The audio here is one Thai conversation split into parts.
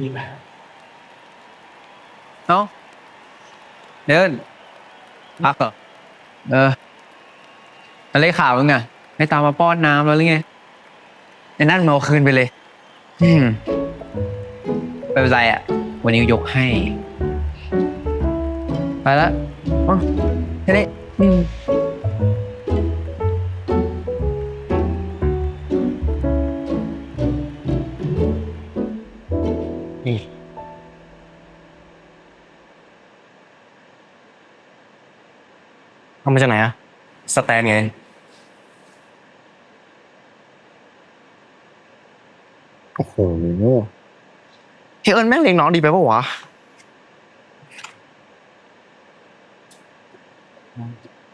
มีไหมเอ้าเดินพักเหรอเอออะไรข่าวมึงอะให้ตามมาป้อนน้ำแล้วหรือไงไอ้นั่นมาเอาคืนไปเลยอืมไม่เป็นไรอะ วันนี้ยกให้ ไปละอ๋อแค่นี้อืม เอามาจากไหนอะสแตนไง โอ้โหเฮ้ยเอิญแม่งเลี้ยงน้องดีไปปะวะ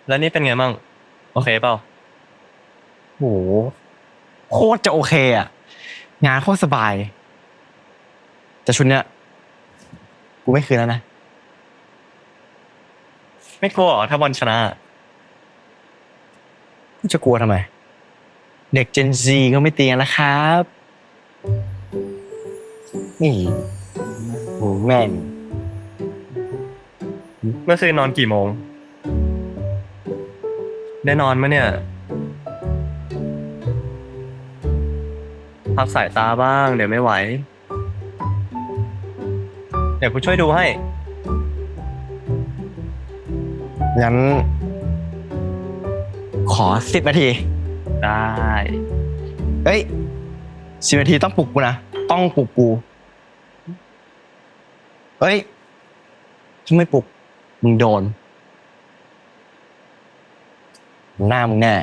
แล้วนี่เป็นไงบ้างโอเคเปล่าโหโคตรจะโอเคอะงานโคตรสบาย แต่ชุดเนี้ยกูไม่คืนแล้วนะ ไม่กลัวเหรอถ้าบอลชนะกู จะกลัวทำไม เด็ก Gen Z ก็ไม่เตียงนะครับ นี่โหแม่งเมื่อคืนนอนกี่โมง ได้นอนไหมเนี่ย พักสายตาบ้าง เดี๋ยวไม่ไหว เดี๋ยวกูช่วยดูให้ งั้น ขอสิบนาที ได้เฮ้ยสิบนาทีต้องปลุกกูนะ ต้องปลุกกูเฮ้ยถ้าไม่ปลุก มึงโดน หน้ามึงแน่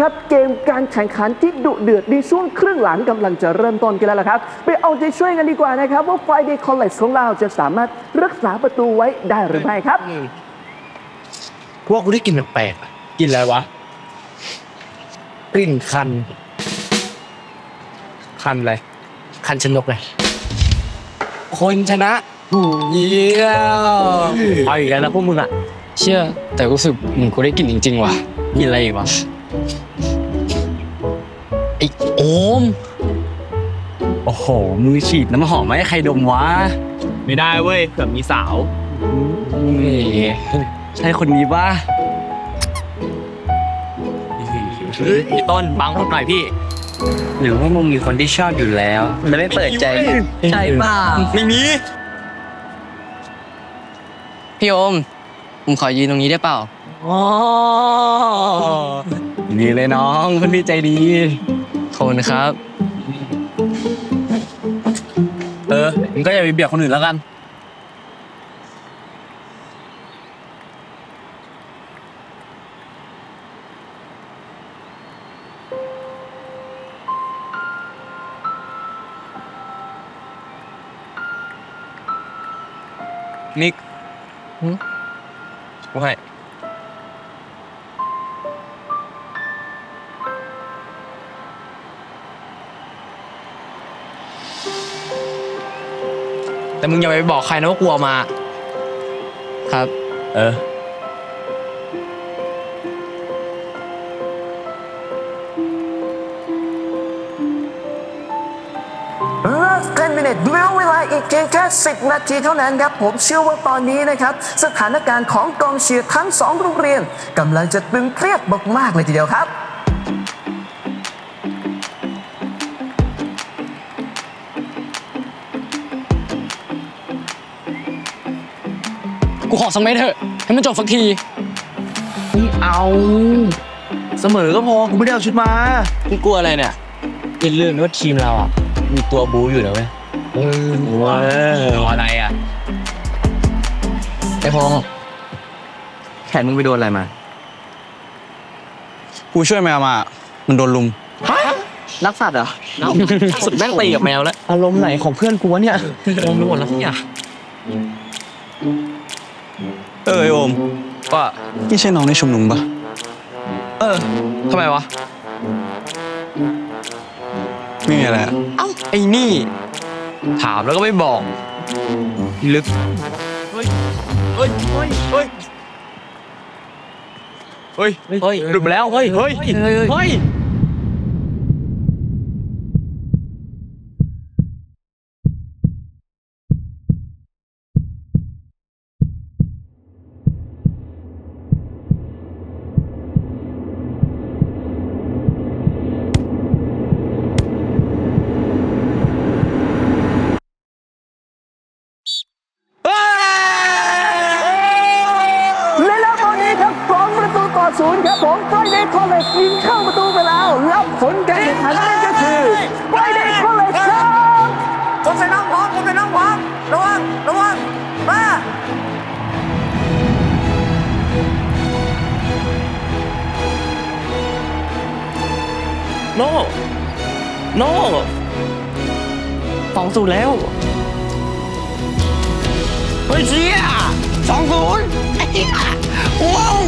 ครับ เกมการแข่งขันที่ดุเดือดในช่วงครึ่งหลังกำลังจะเริ่มต้นกันแล้วล่ะครับ ไปเอาใจช่วยกันดีกว่านะครับ ว่า Friday College ของเราจะสามารถรักษาประตูไว้ได้หรือไม่ครับ พวกกูได้กลิ่นแปลกๆอะกินอะไรวะกลิ่นคัน คันอะไรคันชนกเลยคนชนะเยี่ยมเอาอีกแล้วนะพวกมึงอะ เชชี่ยแต่รู้สึกเหมือนกูได้กลิ่นจริงๆว่ะกินอะไรอีกวะไอ้โอ ม โอ้โหมือฉีดน้ำหอมไม่ให้ใครดมวะไม่ได้เว้ยเผื่อมีสาว เฮ้ยใช่คนนี้ปะพี่ต้นบังผมหน่อยพี่ หรือว่ามึงมีคนที่ชอบอยู่แล้วแล้วไม่เปิดใจใช่ป่ะไม่มี พี่โอม ผมขอยืนตรงนี้ได้เปล่า อ๋อ ดีเลยน้องคนพี่ใจดี ขอบคุณครับ เออมึงก็อย่าไปเบียดคนอื่นแล้วกันนิกหืมกูให้ แต่มึงอย่าไปบอกใครนะว่ากูเอามา ครับ เออ Last 10 minutes เหลือเวลาอีกเพียงแค่ 10 นาทีเท่านั้นครับ ผมเชื่อว่าตอนนี้นะครับ สถานการณ์ของกองเชียร์ทั้ง 2 โรงเรียนกำลังจะตึงเครียดมากๆเลยทีเดียวครับ กูขอสักเม็ดเถอะให้มันจบสักทีเอา เสมอก็พอกูไม่ได้เอาชุดมามึงกลัวอะไรเนี่ยอย่าลืมนะว่าทีมเราอะ มีตัวบูอยู่นะเว้ยเออว้าวอะไรอะไอ้พงษ์แขนมึงไปโดนอะไรมา กูช่วยแมวมา มันโดนลุมรักสัตว์เหรอสุดแม่งตีกับแมวแล้ว อารมณ์ไหนของเพื่อนกูวะเนี่ยโดนไปหมดแล้วทุกอย่าง เออไอโอมว่านี่ใช่น้องในชุมนุมปะเออทำไมวะไม่มีอะไรอะเอ้าไอ้นี่ ถามแล้วก็ไม่บอกลึกเฮ้ยเฮ้ยเฮ้ยเฮ้ยเฮ้ยเฮ้ยหลุดไปแล้วเฮ้ยเฮ้ยเฮ้ย ศูนย์ครับผมไฟเดคอลเลจยิงเข้าประตูไปแล้วรับผลการแข่งขันนั่นก็คือไฟเดคอลเลจครับผมส่น้องพร้อมผมไปน้องพร้อมระวังระวังมาโน่โน่สองศูนย์แล้วเฮ้ยเสียสองศูนย์ว้าว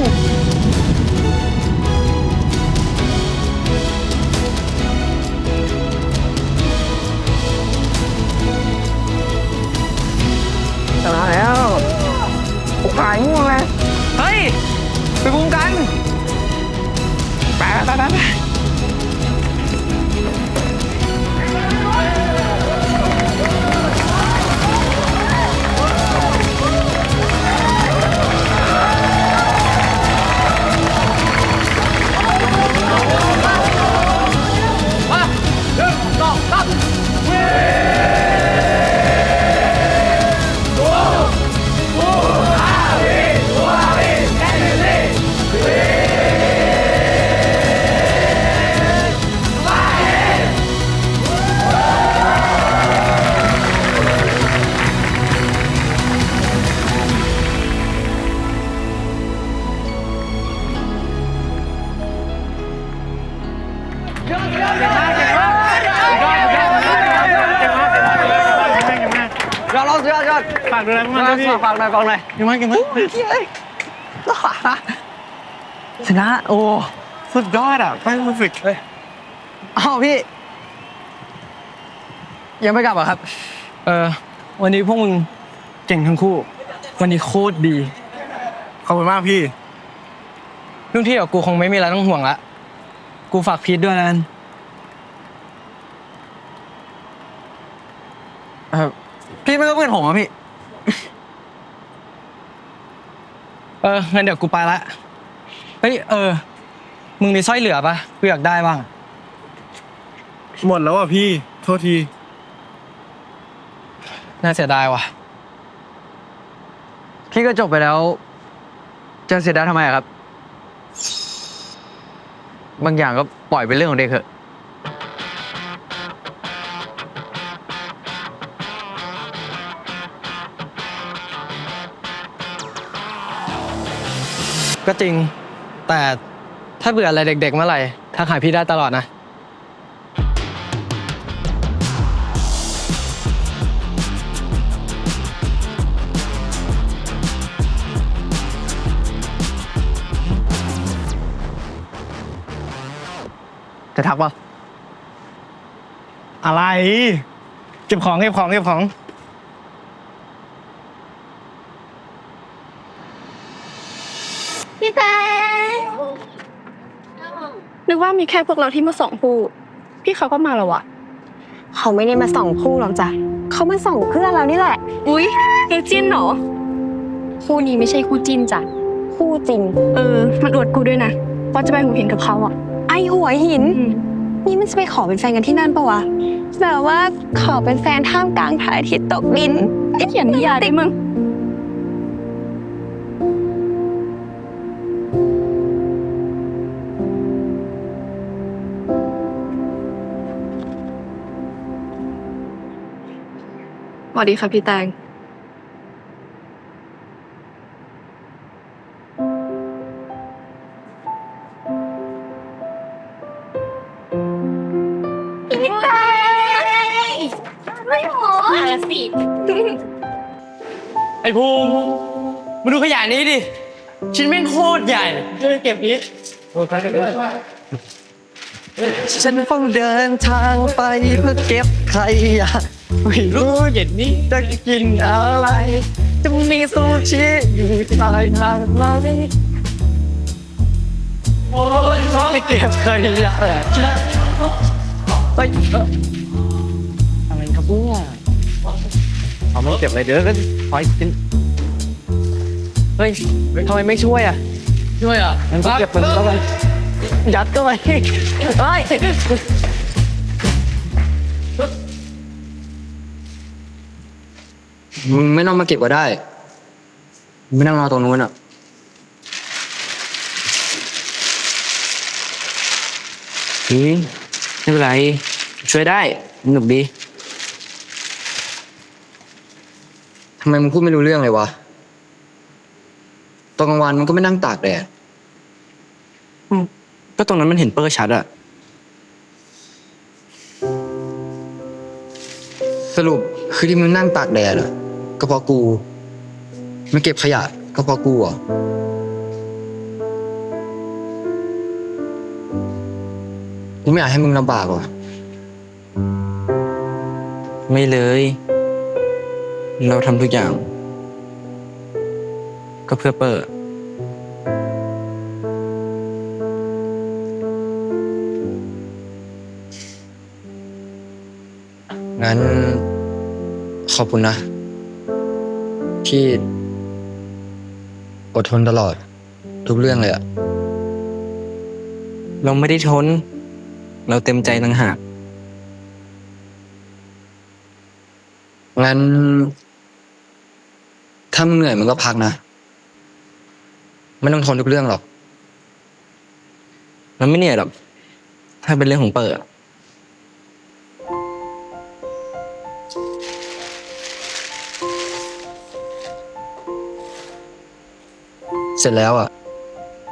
ยอดยอดยอดยอดฝากดูแลพวกมันด้วยพี่ฝากหน่อยฝากหน่อยยังไงยังไงชนะโอ้สุดยอดอะไม่รู้สึกเลยอ้าวพี่ ยังไม่กลับเหรอครับ เออวันนี้พวกมึงเก่งทั้งคู่ วันนี้โคตรดีโขอบคุณมากพี่รุ่นพี่กับกูคงไม่มีอะไรต้องห่วงละ กูฝากพีทด้วยนะ เออพี่ไม่ก็เพื่อนผมอะพี่ เอองั้นเดี๋ยวกูไปละ เฮ้ย เออ มึงมีสร้อยเหลือปะกูอยากได้บ้าง หมดแล้วอะพี่ โทษที น่าเสียดายว่ะ พี่ก็จบไปแล้ว จะเสียดายทำไมอะครับ บางอย่างก็ปล่อยเป็นเรื่องของเด็กเถอะ ก็จริง แต่ถ้าเบื่ออะไรเด็ก ๆ เมื่อไหร่ทักหาพี่ได้ตลอดนะ จะทักปะอะไร เก็บของเก็บของเก็บของ พี่แตง นึกว่ามีแค่พวกเราที่มาส่องผู้ พี่เขาก็มาแล้ววะเขาไม่ได้มาส่องคู่หรอกจ้ะเขามาส่องเพื่อนเรานี่แหละ อุ๊ยคือจิ้นเหรอคู่นี้ไม่ใช่คู่จิ้นจ้ะคู่จริง เออ มันอวดกูด้วยนะว่าจะไปหูเห็นกับเขาอะไอหัวหินอืมนี่มันจะไปขอเป็นแฟนกันที่นั่นปะวะแบบว่าขอเป็นแฟนท่ามกลางพระอาทิตย์ตกดินเขียนนิยายดิมึง วัสดีค่ะพี่แตง พี่แตงไม่หมอสิ ไอ้ภูมิมาดูขยะนี้ดิ ชิ้นแม่งโคตรใหญ่ช่วยเก็บนี้ฉันเฝ้าเดินทางไปเพื่อเก็บขยะ ไม่รู้เย็นนี้จะกินอะไร จะมีซูชิอยู่ปลายทางไหมโอ้ยไม่เก็บขยะเลยไปอะไรครับเนี่ยเอาไม่เก็บเลยเดี๋ยวก็คอยกินเฮ้ยทำไมไม่ช่วยอะ ช่วยอะงั้นก็เก็บมันเข้าไปยัดเข้าไปเฮ้ย มึงไม่ต้องมาเก็บก็ได้มึงไม่นั่งรอตรงนู้นอะเฮ้ยไม่เป็นไร ช่วยได้สนุกดี ทำไมมึงพูดไม่รู้เรื่องเลยวะ ตอนกลางวันมันก็ไม่นั่งตากแดดอืมก็ตรงนั้นมันเห็นเปอร์ชัดอะสรุปคือที่มึงนั่งตากแดดอะ ก็เพราะกู ไม่เก็บขยะ ก็เพราะกูเหรอะกูไม่อยากให้มึงลำบากว่ะไม่เลย เราทำทุกอย่าง ก็เพื่อเปิด งั้น ขอบคุณนะ ที่อดทนตลอด ทุกเรื่องเลยอะเราไม่ได้ทน เราเต็มใจต่างหาก งั้น ถ้ามึงเหนื่อยมึงก็พักนะ ไม่ต้องทนทุกเรื่องหรอก มันไม่เหนื่อยหรอก ถ้าเป็นเรื่องของเปิด เสร็จแล้วอะ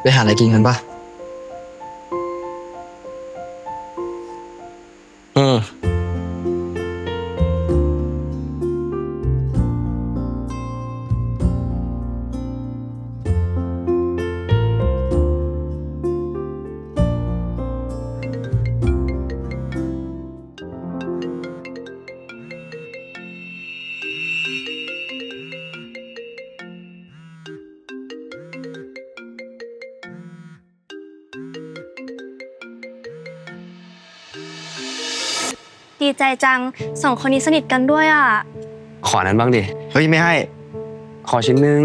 ไปหาอะไรกินกันปะ ดีใจจังสองคนนี้สนิทกันด้วยอะ ขอนั้นบ้างดิ เฮ้ย ไม่ให้ ขอชิ้นนึง